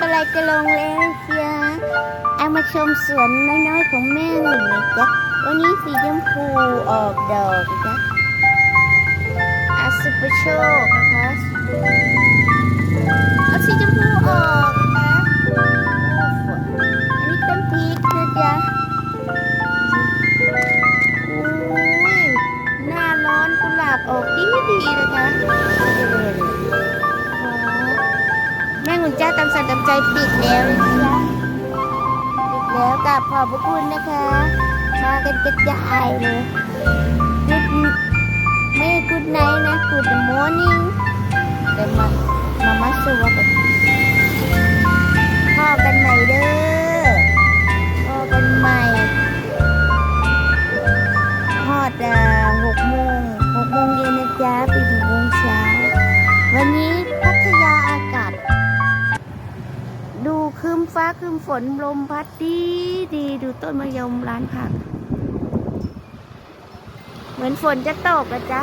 อะไรจะลงแล้วเชียเอามาชมสวนน้อยๆของแม่หนึ่งนะจ๊ะวันนี้สีชมพูออกดอกนะจ๊ะอาสุปโชคนะคะเอาสีชมพูออกนะคะอ้ฝนอันนี้ต้นพริกนะจ๊ะโอ้ยหน้าร้อนกุหลาบออกดีดีๆนะคะ หุ่นเจ้าตำสันตำใจปิดแล้วนะจ๊ะแล้วกลับขอบพระคุณนะคะมากันกระจายเลยกุดไม่กุดไนนะกุดมอร์นิ่งแต่มามามาสวกันพ่อกันใหม่เด้อพ่อกันใหม่ฮอดอ่าหกโมงหกโมงเย็นนะจ๊ะไปถึงโมงเช้าวันนี้ คืมฟ้าคืมฝนลมพัดดีดีดูต้นมะยมร้านผัก เหมือนฝนจะตกอะจ๊ะ